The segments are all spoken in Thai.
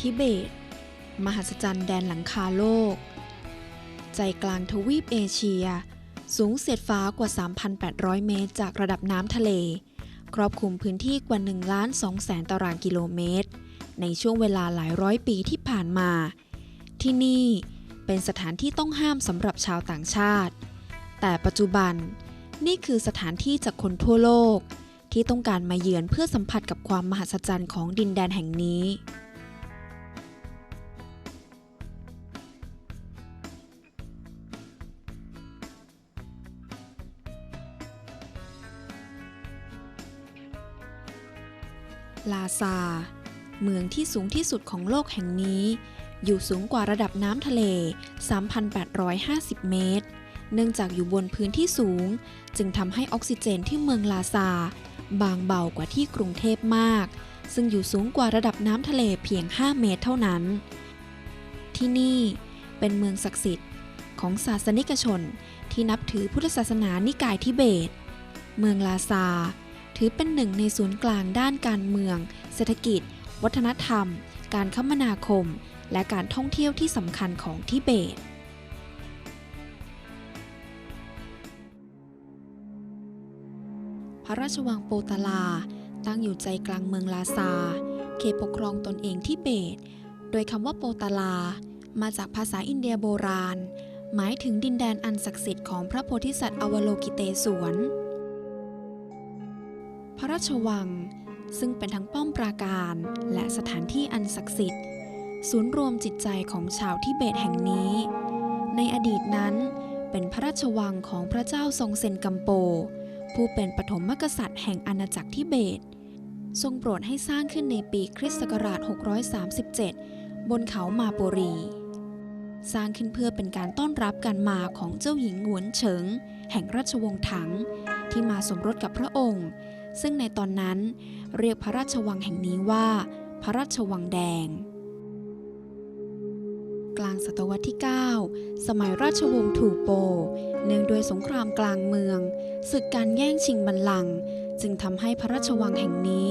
ทิเบต มหัศจรรย์แดนหลังคาโลก ใจกลางทวีปเอเชีย สูงเสียดฟ้ากว่า 3,800 เมตร จากระดับน้ำทะเล ครอบคลุมพื้นที่กว่า1ล้าน2แสนตารางกิโลเมตร ในช่วงเวลาหลายร้อยปีที่ผ่านมา ที่นี่เป็นสถานที่ต้องห้ามสำหรับชาวต่างชาติ แต่ปัจจุบันนี่คือสถานที่จากคนทั่วโลกที่ต้องการมาเยือนเพื่อสัมผัสกับความมหัศจรรย์ของดินแดนแห่งนี้ ลาซา เมืองที่สูงที่สุดของโลกแห่งนี้ อยู่สูงกว่าระดับน้ำทะเล 3,850 เมตร เนื่องจากอยู่บนพื้นที่สูง จึงทำให้ออกซิเจนที่เมืองลาซา บางเบากว่าที่กรุงเทพมาก ซึ่งอยู่สูงกว่าระดับน้ำทะเลเพียง 5 เมตรเท่านั้น ที่นี่เป็นเมืองศักดิ์สิทธิ์ของศาสนิกชนที่นับถือพุทธศาสนานิกายทิเบต เมืองลาซา ถือเป็นหนึ่งในศูนย์กลางด้านการเมือง เศรษฐกิจ วัฒนธรรม การคมนาคม และการท่องเที่ยวที่สำคัญของทิเบตพระราชวังโปตาลา ตั้งอยู่ใจกลางเมืองลาซา เขตปกครองตนเองทิเบต โดยคำว่าโปตาลา มาจากภาษาอินเดียโบราณ หมายถึงดินแดนอันศักดิ์สิทธิ์ของพระโพธิสัตว์อวโลกิเตศวร พระราชวัง ซึ่งเป็นทั้งป้อมปราการและสถานที่อันศักดิ์สิทธิ์ ศูนย์รวมจิตใจของชาวทิเบตแห่งนี้ ในอดีตนั้นเป็นพระราชวังของพระเจ้าทรงเซนกัมโป ผู้เป็นปฐมกษัตริย์แห่งอาณาจักรทิเบต ทรงโปรดให้สร้างขึ้นในปีคริสต์ศักราช 637 บนเขามาโปรี สร้างขึ้นเพื่อเป็นการต้อนรับการมาของเจ้าหญิงหวนเฉิง แห่งราชวงศ์ถัง ที่มาสมรสกับพระองค์ ซึ่งในตอนนั้นเรียกพระราชวังแห่งนี้ว่า พระราชวังแดง กลางศตวรรษที่ 9 สมัยราชวงศ์ถูโป เนื่องด้วยสงครามกลางเมืองศึกการแย่งชิงบัลลังก์จึงทำให้พระราชวังแห่งนี้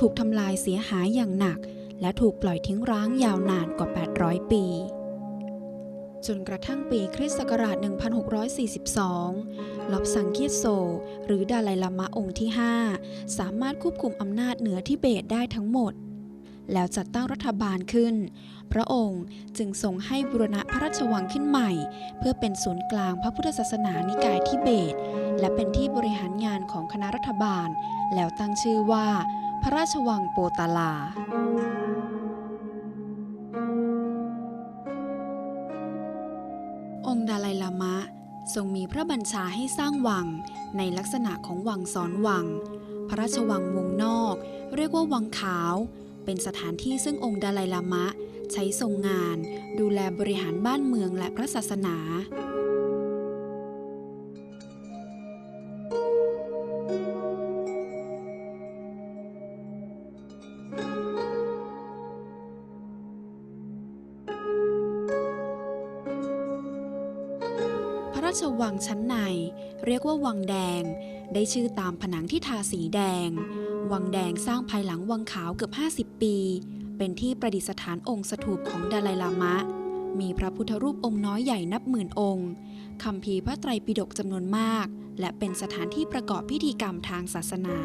ถูกทำลายเสียหายอย่างหนัก และถูกปล่อยทิ้งร้างยาวนานกว่า 800 ปี จนกระทั่งปีคริสต์ศักราช 1642 ลอบสังเกียโซ หรือดาไลลามะองค์ที่ 5 สามารถควบคุมอำนาจเหนือทิเบตได้ทั้งหมด แล้วจัดตั้งรัฐบาลขึ้น พระองค์จึงทรงให้บุรณะพระราชวังขึ้นใหม่ เพื่อเป็นศูนย์กลางพระพุทธศาสนานิกายทิเบต และเป็นที่บริหารงานของคณะรัฐบาล แล้วตั้งชื่อว่า พระราชวังโปตาลา ไลลามะ ทรงมีพระบัญชาให้สร้างวังในลักษณะของวังซ้อนวัง พระราชวังวงนอก เรียกว่าวังขาว เป็นสถานที่ซึ่งองค์ดาไลลามะ ใช้ทรงงาน ดูแลบริหารบ้านเมืองและพระศาสนา วังชั้นใน เรียกว่าวังแดง ได้ชื่อตามผนังที่ทาสีแดง วังแดงสร้างภายหลังวังขาวเกือบ 50 ปี เป็นที่ประดิษฐานองค์สถูปของดารายลามะ มีพระพุทธรูปองค์น้อยใหญ่นับหมื่นองค์คำพีร์พระไตรปิฎกจำนวนมาก และเป็นสถานที่ประกอบพิธีกรรมทางศาสนา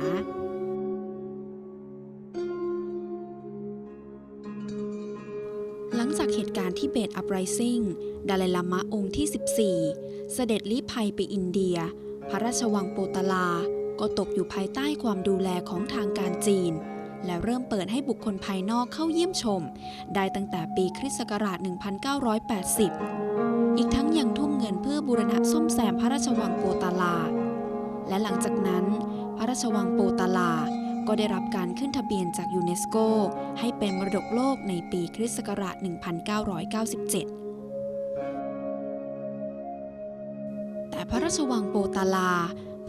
าการที่เบตอัปไรซิ่ง ดาไลลามะองค์ที่ 14 เสด็จลี้ภัยไปอินเดีย พระราชวังโปตาลา ก็ตกอยู่ภายใต้ความดูแลของทางการจีน และเริ่มเปิดให้บุคคลภายนอกเข้าเยี่ยมชม ได้ตั้งแต่ปีคริสต์ศักราช 1980 อีกทั้งยังทุ่มเงินเพื่อบูรณะซ่อมแซมพระราชวังโปตาลา และหลังจากนั้น พระราชวังโปตาลา ก็ได้รับการขึ้นทะเบียนจากยูเนสโก ให้เป็นมรดกโลกในปีคริสต์ศักราช 1997 แต่พระราชวังโปตาลา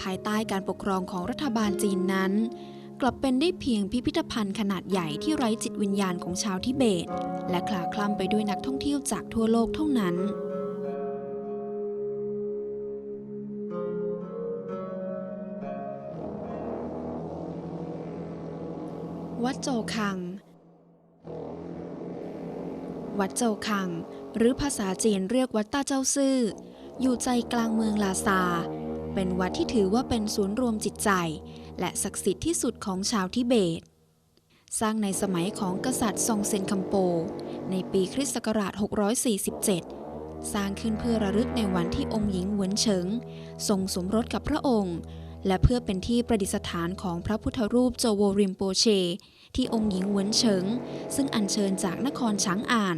ภายใต้การปกครองของรัฐบาลจีนนั้น กลับเป็นได้เพียงพิพิธภัณฑ์ขนาดใหญ่ที่ไร้จิตวิญญาณของชาวทิเบต และคลาคล่ำไปด้วยนักท่องเที่ยวจากทั่วโลกเท่านั้น โจคัง วัดโจคัง หรือภาษาจีนเรียกวัดต้าเจ้าซื่อ อยู่ใจกลางเมืองลาซา เป็นวัดที่ถือว่าเป็นศูนย์รวมจิตใจ และศักดิ์สิทธิ์ที่สุดของชาวทิเบต สร้างในสมัยของกษัตริย์ซองเซนคัมโป ในปีคริสต์ศักราช 647สร้างขึ้นเพื่อระลึกในวันที่องค์หญิงหวนเฉิง ทรงสมรสกับพระองค์ และเพื่อเป็นที่ประดิษฐานของพระพุทธรูปโจโวริมโปเช ที่องค์หญิงเวินเฉิง ซึ่งอัญเชิญจากนครช้างอ่าน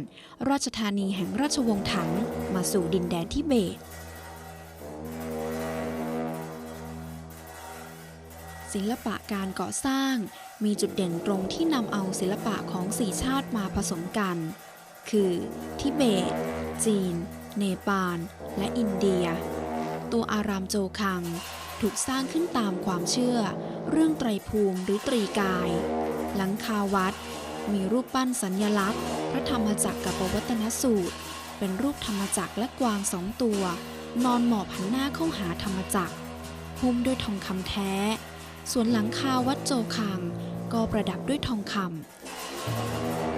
ราชธานีแห่งราชวงศ์ถัง มาสู่ดินแดนทิเบตศิลปะการก่อสร้าง มีจุดเด่นตรงที่นำเอาศิลปะของสี่ชาติมาผสมกัน คือทิเบต จีน เนปาล และอินเดีย ตัวอารามโจคัง ถูกสร้างขึ้นตามความเชื่อ เรื่องไตรภูมิหรือตรีกาย หลังคาวัด มีรูปปั้นสัญญลักษณ์ พระธรรมจักรกับปวัตนสูตร เป็นรูปธรรมจักรและกวางสองตัว นอนหมอบหันหน้าเข้าหาธรรมจักรหุ้มด้วยทองคำแท้ ส่วนหลังคาวัดโจคัง ก็ประดับด้วยทองคำ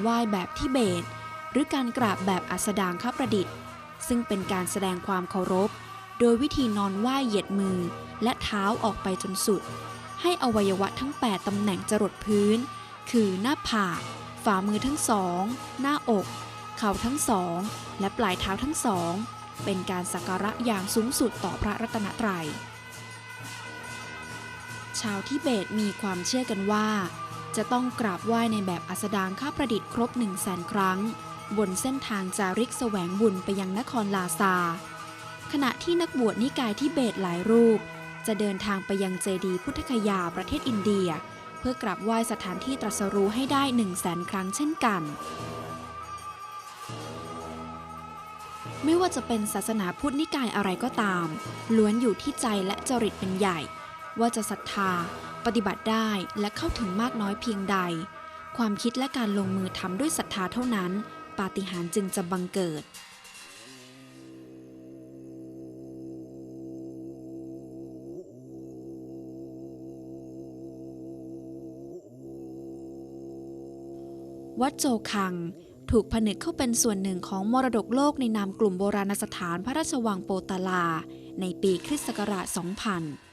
ไหว้แบบทิเบต หรือการกราบแบบอัสดางคประดิษฐ์ ซึ่งเป็นการแสดงความเคารพ โดยวิธีนอนไหว้เหยียดมือ และเท้าออกไปจนสุด ให้อวัยวะทั้ง 8 ตำแหน่งจรดพื้น คือหน้าผากฝ่ามือทั้งสอง หน้าอก เข่าทั้งสอง และปลายเท้าทั้งสอง เป็นการสักการะอย่างสูงสุดต่อพระรัตนตรัย ชาวทิเบตมีความเชื่อกันว่า จะต้องกราบไหว้ในแบบอัสดางข้าประดิษฐ์ครบ1 0 0 0 0แสนครั้ง บนเส้นทางจาริกแสวงบุญไปยังนครลาซา ขณะที่นักบวชนิกายทิเบตหลายรูป จะเดินทางไปยังเจดีพุทธคยาประเทศอินเดีย เพื่อกราบไหว้สถานที่ตรัสรู้ให้ได้1 0 0 0 0แสนครั้งเช่นกันไม่ว่าจะเป็นศาสนาพุทธนิกายอะไรก็ตาม ล้วนอยู่ที่ใจและจริตเป็นใหญ่ ว่าจะศรัทธา ปฏิบัติได้และเข้าถึงมากน้อยเพียงใด ความคิดและการลงมือทำด้วยศรัทธาเท่านั้น ปาฏิหาริย์จึงจะบังเกิดวัดโจคัง ถูกผนึกเข้าเป็นส่วนหนึ่งของมรดกโลกในนามกลุ่มโบราณสถานพระราชวังโปตาลา ในปีคริสต์ศักราช 2000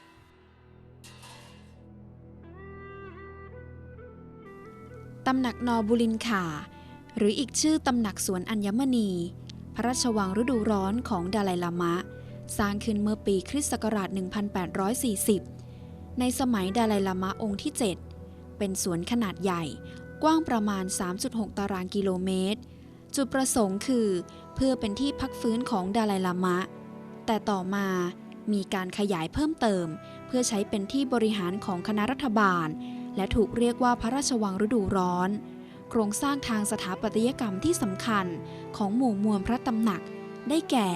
ตำหนักนอบุรินคาหรืออีกชื่อตำหนักสวนอัญมณี พระราชวังฤดูร้อนของดาไลลามะ สร้างขึ้นเมื่อปีคริสต์ศักราช 1840 ในสมัยดาไลลามะองค์ที่ 7 เป็นสวนขนาดใหญ่กว้างประมาณ 3.6 ตารางกิโลเมตร จุดประสงค์คือ เพื่อเป็นที่พักฟื้นของดาไลลามะ แต่ต่อมามีการขยายเพิ่มเติม เพื่อใช้เป็นที่บริหารของคณะรัฐบาล และถูกเรียกว่าพระราชวังฤดูร้อน โครงสร้างทางสถาปัตยกรรมที่สำคัญของหมู่มวลพระตำหนักได้แก่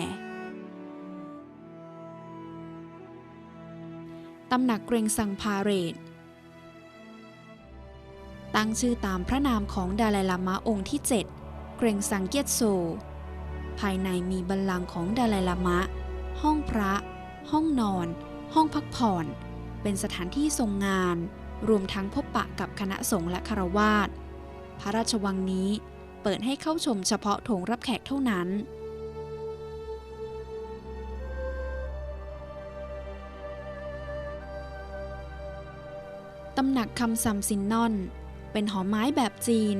ตำหนักเกรงซังพาเรตตั้งชื่อตามพระนามของดาไลลามะองค์ที่ 7 เกรงซังเกียตโซ ภายในมีบัลลังก์ของดาไลลามะ ห้องพระ ห้องนอน ห้องพักผ่อน เป็นสถานที่ทรงงาน รวมทั้งพบปะกับคณะสงฆ์และคารวาสพระราชวังนี้เปิดให้เข้าชมเฉพาะโถงรับแขกเท่านั้น ตำหนักคำซัมซินนอน เป็นหอไม้แบบจีน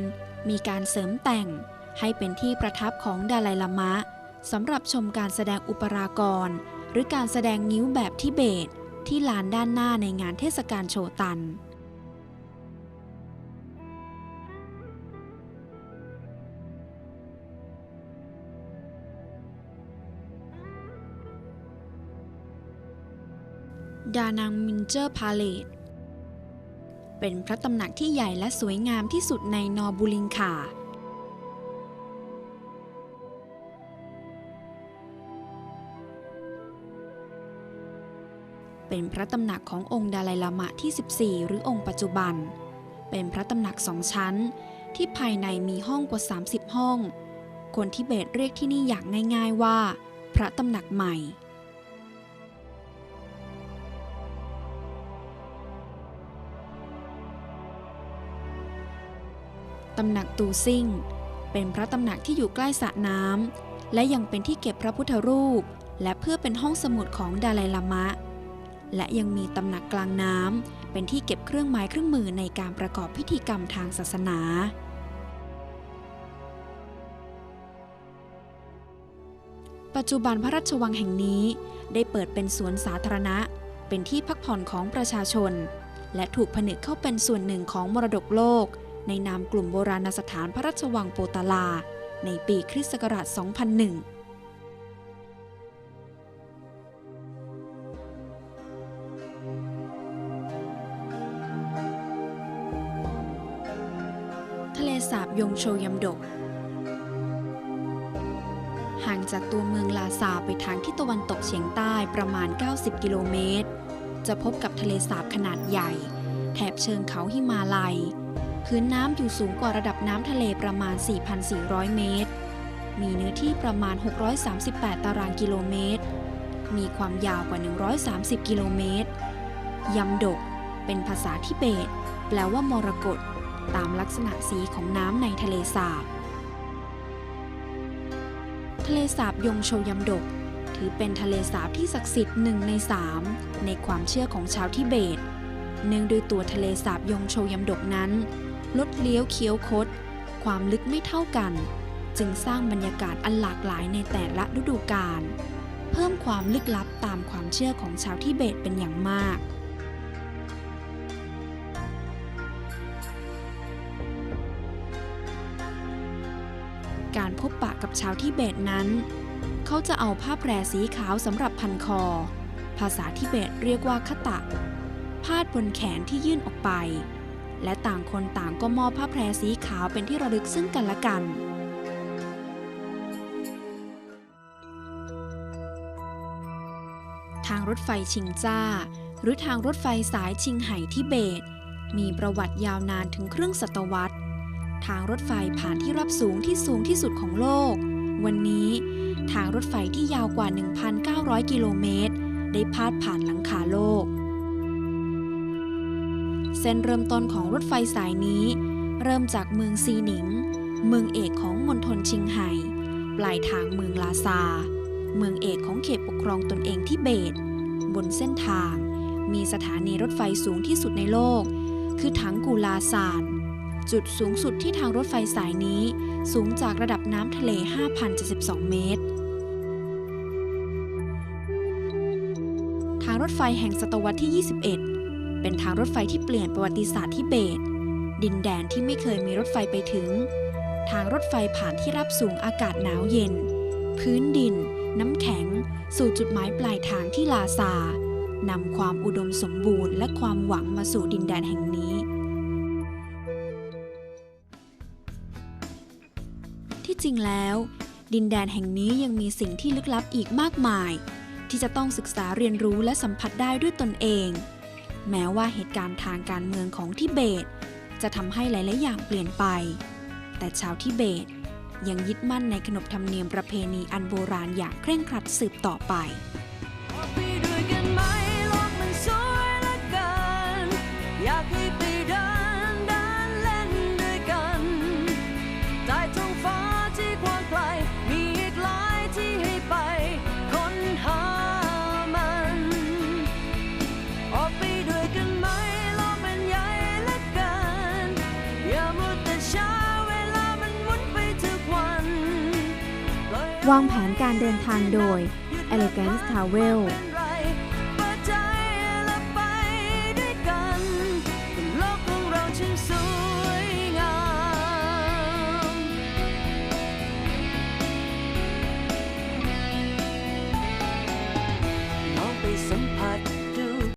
มีการเสริมแต่งให้เป็นที่ประทับของดาไลลามะสำหรับชมการแสดงอุปรากร หรือการแสดงงิ้วแบบทิเบต ที่ลานด้านหน้าในงานเทศกาลโชตัน ดานังมินเจอร์พาเลตเป็นพระตำหนักที่ใหญ่และสวยงามที่สุดในนอบูลิงคาเป็นพระตำหนักขององค์ดาไลลามะที่ 14 หรือองค์ปัจจุบัน เป็นพระตำหนักสองชั้น ที่ภายในมีห้องกว่า 30 ห้อง คนที่เบตเรียกที่นี่อย่างง่าย ๆว่า พระตำหนักใหม่ำหนักตูซิ่ง เป็นพระตำหนักที่อยู่ใกล้สระน้ำและยังเป็นที่เก็บพระพุทธรูป และเพื่อเป็นห้องสมุดของดาไลลามะ และยังมีตำหนักกลางน้ำเป็นที่เก็บเครื่องไม้เครื่องมือในการประกอบพิธีกรรมทางศาสนาปัจจุบันพระราชวังแห่งนี้ได้เปิดเป็นสวนสาธารณะ เป็นที่พักผ่อนของประชาชน และถูกผนึกเข้าเป็นส่วนหนึ่งของมรดกโลก ในนามกลุ่มโบราณสถานพระราชวังโปตาลา ในปีคริสต์ศักราช 2001ทะเลสาบยงโชยำดก ห่างจากตัวเมืองลาซาไปทางทิศตะวันตกเฉียงใต้ประมาณ 90 กิโลเมตร จะพบกับทะเลสาบขนาดใหญ่ แถบเชิงเขาหิมาลัย พื้นน้ำอยู่สูงกว่าระดับน้ำทะเลประมาณ 4,400 เมตร มีเนื้อที่ประมาณ 638 ตารางกิโลเมตร มีความยาวกว่า 130 กิโลเมตรยำดก เป็นภาษาทิเบต แปลว่ามรกตตามลักษณะสีของน้ำในทะเลสาบ ทะเลสาบยงโชยำดก ถือเป็นทะเลสาบที่ศักดิ์สิทธิ์หนึ่งในสามในความเชื่อของชาวทิเบตเนื่องโดยตัวทะเลสาบยงโชยำดกนั้น ลดเลี้ยวเคี้ยวคด ความลึกไม่เท่ากัน จึงสร้างบรรยากาศอันหลากหลายในแต่ละฤดูกาลเพิ่มความลึกลับตามความเชื่อของชาวทิเบตเป็นอย่างมาก การพบปะกับชาวทิเบตนั้น เขาจะเอาผ้าแพรสีขาวสำหรับพันคอ ภาษาทิเบตเรียกว่าคตะ พาดบนแขนที่ยื่นออกไป และต่างคนต่างก็มอบผ้าแพรสีขาวเป็นที่ระลึกซึ่งกันและกัน ทางรถไฟชิงจ้า หรือทางรถไฟสายชิงไห่ทิเบต มีประวัติยาวนานถึงครึ่งศตวรรษ ทางรถไฟผ่านที่รับสูงที่สูงที่สุดของโลก วันนี้ ทางรถไฟที่ยาวกว่า 1,900 กิโลเมตร ได้พาดผ่านหลังคาโลก เส้นเริ่มต้นของรถไฟสายนี้ เริ่มจากเมืองซีหนิง เมืองเอกของมณฑลชิงไห่ ปลายทางเมืองลาซา เมืองเอกของเขตปกครองตนเองทิเบต บนเส้นทาง มีสถานีรถไฟสูงที่สุดในโลก คือถังกูลาซานจุดสูงสุดที่ทางรถไฟสายนี้สูงจากระดับน้ำทะเล 5,072 เมตร ทางรถไฟแห่งศตวรรษที่ 21 เป็นทางรถไฟที่เปลี่ยนประวัติศาสตร์ทิเบต ดินแดนที่ไม่เคยมีรถไฟไปถึง ทางรถไฟผ่านที่รับสูงอากาศหนาวเย็น พื้นดิน น้ำแข็ง สู่จุดหมายปลายทางที่ลาซานำความอุดมสมบูรณ์และความหวังมาสู่ดินแดนแห่งนี้ ที่จริงแล้ว ดินแดนแห่งนี้ยังมีสิ่งที่ลึกลับอีกมากมาย ที่จะต้องศึกษาเรียนรู้และสัมผัสได้ด้วยตนเอง แม้ว่าเหตุการณ์ทางการเมืองของทิเบต จะทำให้หลาย ๆ อย่างเปลี่ยนไป แต่ชาวทิเบตยังยึดมั่นในขนบธรรมเนียมประเพณีอันโบราณอย่างเคร่งครัดสืบต่อไป วางแผนการเดินทางโดย Elegance Travel